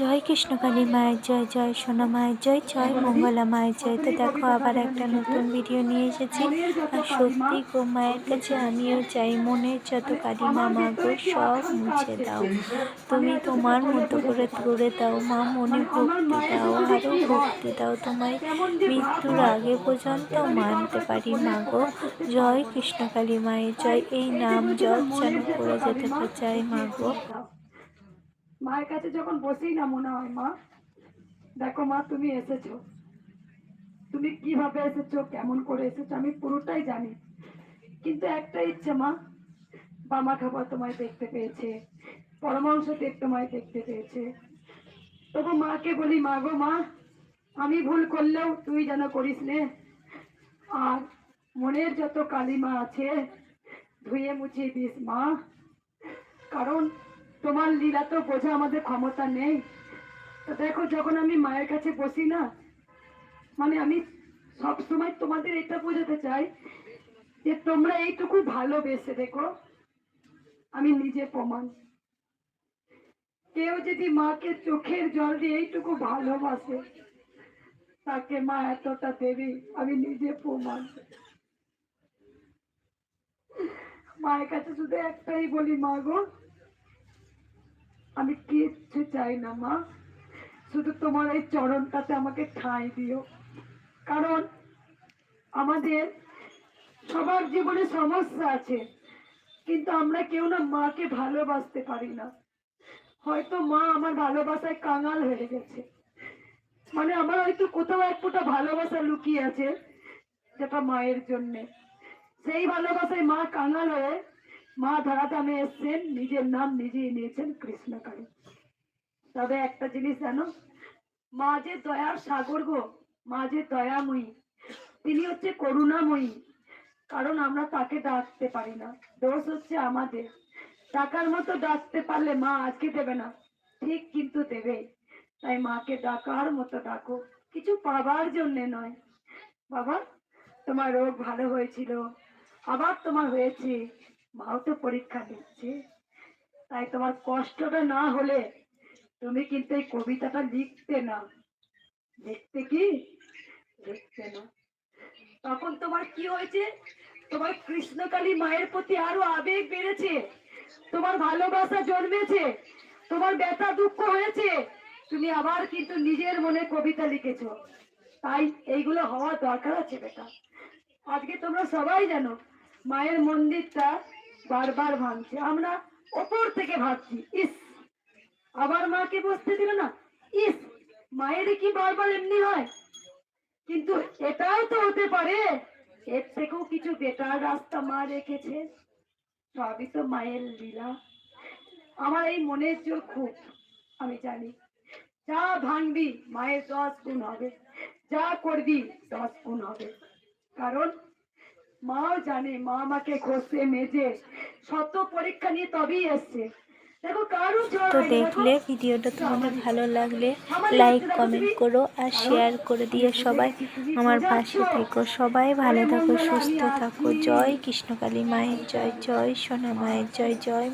জয় কৃষ্ণকালী মায়ের জয় জয় সোনা মায়ের জয় জয় মঙ্গলা মায়ের জয়। তো দেখো, আবার একটা নতুন ভিডিও নিয়ে এসেছি। আর সত্যি গো মায়ের কাছে আমিও চাই, মনের যত কালিমা মা গো, সব মুছে দাও। তুমি তোমার মতো করে তুলে দাও, মা মনে ভক্তি দাও আরও ভক্তি দাও। তোমায় মৃত্যুর আগে পর্যন্ত মানতে পারি মা গো। জয় কৃষ্ণকালী মায়ের জয়, এই নাম জপ যেন করে যেতে চাই মা গো। মায়ের কাছে যখন বসি না মনে হয়, মা, দেখো মা, তুমি এসেছ। তুমি কীভাবে এসেছ, কেমন করে এসেছ, আমি পুরোটাই জানি। কিন্তু একটা ইচ্ছে, মা বামা খাবার তোমায় দেখতে পেয়েছে পরমাংশ দেব তোমায় দেখতে পেয়েছে। তবু মাকে বলি, মা গো, মা, আমি ভুল করলেও তুই যেন করিস নে। আর মনের যত কালিমা আছে, ধুয়ে মুছিয়ে দিস, মা। কারণ তোমার লীলা তো বোঝা আমাদের ক্ষমতা নেই। তো দেখো, যখন আমি মায়ের কাছে বসি না মানে আমি সব সময় তোমাদের এটা বোঝাতে চাই যে তোমরা এইটুকু ভালোবেসে দেখো, আমি নিজে প্রমাণ। কেউ যদি মাকে চোখের জল দিয়ে এইটুকু ভালোবাসে, তাকে মা এতটা দেবে, আমি নিজে প্রমাণ। মায়ের কাছে শুধু একটাই বলি, মা গো আমি কিচ্ছু চাই না, মা। শুধু তোমার এই চরণটাতে আমাকে ঠাঁই দিও। কারণ আমাদের সবার জীবনে সমস্যা আছে, কিন্তু আমরা কেউ না মাকে ভালোবাসতে পারি না। হয়তো মা আমার ভালোবাসায় কাঙাল হয়ে গেছে। মানে আমার হয়তো কোথাও এক ফোঁটা ভালোবাসা লুকিয়ে আছে যেটা মায়ের জন্যে। সেই ভালোবাসায় মা কাঙাল হয়ে মা ধরাধামে এসছেন, নিজের নাম নিজেই নিয়েছেন কৃষ্ণকালী। তবে একটা জিনিস জানো, মা যে দয়ার সাগর গো, মা যে দয়াময়ী, তিনি হচ্ছে করুণাময়ী। কারণ আমরা তাকে ডাকতে পারি না, দোষ হচ্ছে আমাদের। টাকার মতো ডাকতে পারলে মা আজকে দেবে না, ঠিক কিন্তু দেবে। তাই মাকে ডাকার মতো ডাকো, কিছু পাবার জন্যে নয়। বাবা, তোমার রোগ ভালো হয়েছিল, আবার তোমার হয়েছে। মাও তো পরীক্ষা দিচ্ছে। তাই তোমার কষ্টটা না হলে তুমি কিন্তু এই কবিতাটা লিখতে না। লিখতে কি? লিখতে না। তখন তোমার কি হয়েছে? তোমার কৃষ্ণকালী মায়ের প্রতি আরও আবেগ বেড়েছে। তোমার ভালোবাসা জন্মেছে। তোমার ব্যথা দুঃখ হয়েছে। তুমি আবার কিন্তু নিজের মনে কবিতা লিখেছো। তাই এইগুলো হওয়া দরকার আছে বেটা। আজকে তোমরা সবাই জানো, মায়ের মন্দিরটা বারবার ভাঙছে। আমরা ওপর থেকে ভাবছি ইস! আবার মাকে বসতে দিল না? ইস! মায়ের কি বারবার এমনি হয়? কিন্তু এটাও তো হতে পারে। এর থেকেও কিছু বেটার রাস্তা মা রেখেছে। সবই তো মায়ের লীলা। আমার এই মনের জোর খুব, আমি জানি। যা ভাঙবি, মায়ের দশ গুণ হবে। যা করবি, দশ গুণ হবে। কারণ মাও জানে মা আমাকে কষে মেজে শত পরীক্ষা নিয়ে তবেই এসছে তো দেখলে ভিডিওটা তোমাদের ভালো লাগলে লাইক কমেন্ট করো আর শেয়ার করে দিয়ে সবাই। আমার পাশে থেকো সবাই ভালো থাকো সুস্থ থাকো। জয় কৃষ্ণকালী মায়ের জয় জয় সোনা মায়ের জয় জয়